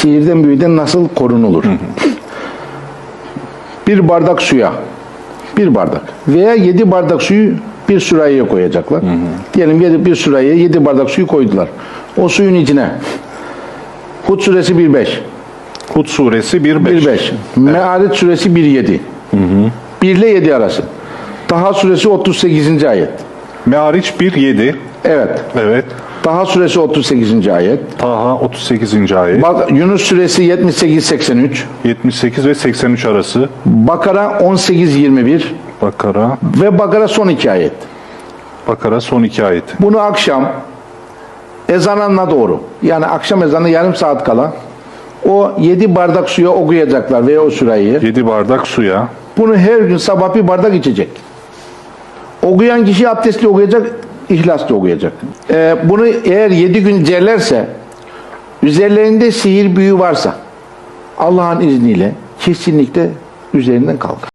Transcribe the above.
sihirden büyüden nasıl korunulur? Bir bardak suya, bir bardak veya yedi bardak suyu bir sürahıya koyacaklar. Diyelim yedi, bir sürahıya yedi bardak suyu koydular. O suyun içine Hud suresi 1.5, Hud suresi 1.5. 1.5, Me'aret suresi 1.7, 1 ile 7 arası. Taha suresi 38. ayet. Meariç 1.7. Evet. Evet. Taha suresi 38. ayet. Taha 38. ayet. Bak Yunus suresi 78-83. 78 ve 83 arası. Bakara 18-21 Bakara. ve Bakara son iki ayet. Bakara son iki ayet. Bunu akşam ezanına doğru yani akşam ezanı yarım saat kala o yedi bardak suya okuyacaklar veya o süreyi. 7 bardak suya. Bunu her gün sabah bir bardak içecek. Okuyan kişi abdestli okuyacak, ihlaslı okuyacak. Ee, bunu eğer yedi gün cerlerse, üzerlerinde sihir büyü varsa, Allah'ın izniyle kesinlikle üzerinden kalkar.